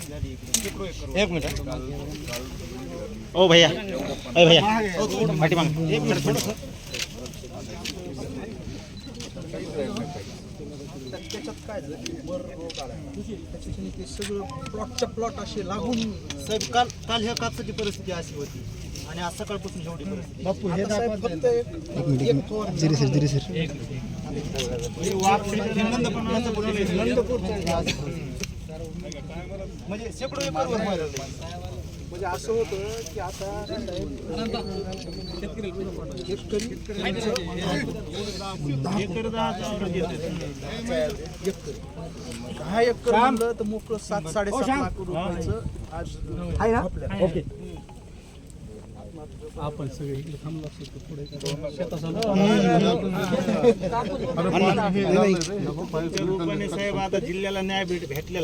एक मिनिट ओ भैया. अय भैया. पाठी माग. एक मिनिट थोडंसं. त्याच्यात काय झालं? वर रोग आला. त्याच्याने ते सगळं प्लॉटच्या प्लॉट असे लागून साहेब काल काल ह्या कापसाची परिस्थिती अशी होती. आणि आज सकाळपासून एवढी परिस्थिती बापू हे फक्त एक- एक. हे हे नंदपूरचं बनवलंय. नंदपूरचं हे असं. म्हणजे शेकडो एकरवर. म्हणजे असं होतं की आता शेतकरी एकर दहा एकर तर मोकळं सात साडेसात लाख रुपयाचं आज आहे ना ओके आपण सगळे इकडे थांबलो असतो पुढे रुपाने साहेब आता जिल्ह्याला न्याय भेट भेटलेला